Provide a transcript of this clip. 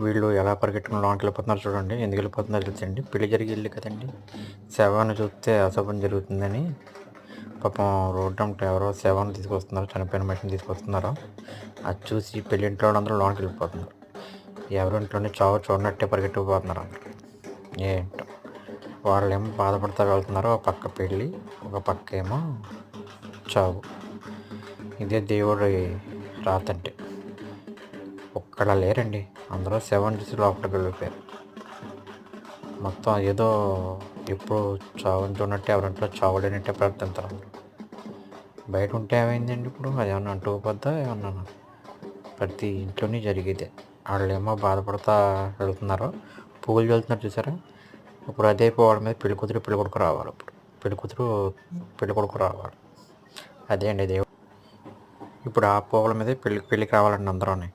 వీళ్ళు ఎలా పరిగెట్టుకుని లోనికి వెళ్ళిపోతున్నారు చూడండి. ఎందుకు వెళ్ళిపోతున్నారు తెలుసండి? పెళ్ళి జరిగి వెళ్ళి కదండి. శవాన్ని చూస్తే అశుభం జరుగుతుందని పాపం రోడ్డు అంటే ఎవరో శవాన్ని తీసుకొస్తున్నారు. చనిపోయిన మనిషిని తీసుకొస్తున్నారు. అది చూసి పెళ్ళి ఇంట్లో అందరూ లోనికి వెళ్ళిపోతున్నారు ఎవరి ఇంట్లోనే చావు చూడనట్టే పరిగెట్టుకుపోతున్నారు అందరూ. ఏంటో. వాళ్ళేమో బాధపడతా వెళ్తున్నారు. ఒక పక్క పెళ్ళి ఒక పక్క ఏమో చావు. ఇదే దేవుడి రాతంటే. ఒక్కడ లేరండి. అందరూ సెవెన్ చూసి లోపలికి వెళ్ళిపోయారు. మొత్తం ఏదో ఎప్పుడు చావుని ఎవరింట్లో చావలేనట్టే ప్రవర్తించారు బయట ఉంటే ఏమైందండి ఇప్పుడు? అది ఏమన్నా అంటుకోపోద్దా ఏమన్నా ప్రతి ఇంట్లోనే జరిగేదే. వాళ్ళేమో బాధపడతా వెళ్తున్నారు. పువ్వులు చల్లుతున్నారు చూసారా? ఇప్పుడు అదే వాళ్ళ మీద పెళ్ళి కూతురు పెళ్ళి కొడుకు రావాలి ఇప్పుడు పెళ్ళి కూతురు పెళ్ళి కొడుకు రావాలి. అదే అండి దేవుడు. ఇప్పుడు ఆ పువ్వుల మీద పెళ్ళి పెళ్ళికి రావాలండి అందరూనే.